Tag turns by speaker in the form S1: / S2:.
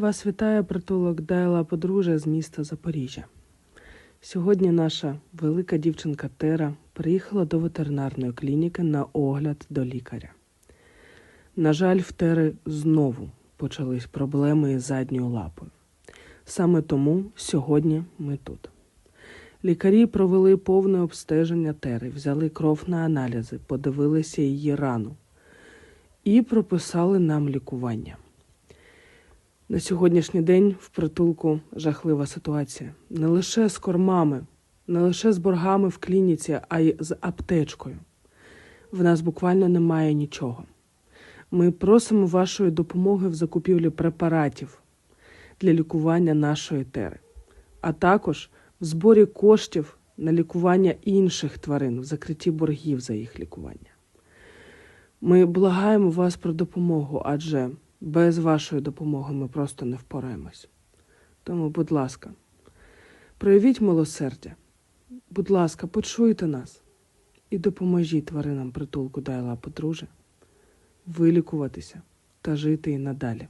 S1: Вас вітає притулок Дайла Подружжя з міста Запоріжжя. Сьогодні наша велика дівчинка Тера приїхала до ветеринарної клініки на огляд до лікаря. На жаль, в Тери знову почались проблеми із задньою лапою. Саме тому сьогодні ми тут. Лікарі провели повне обстеження Тери, взяли кров на аналізи, подивилися її рану і прописали нам лікування. На сьогоднішній день в притулку жахлива ситуація. Не лише з кормами, не лише з боргами в клініці, а й з аптечкою. В нас буквально немає нічого. Ми просимо вашої допомоги в закупівлі препаратів для лікування нашої тери, а також в зборі коштів на лікування інших тварин, в закритті боргів за їх лікування. Ми благаємо вас про допомогу, адже без вашої допомоги ми просто не впораємось. Тому, будь ласка, проявіть милосердя. Будь ласка, почуйте нас і допоможіть тваринам притулку Дайла Подружжя вилікуватися та жити і надалі.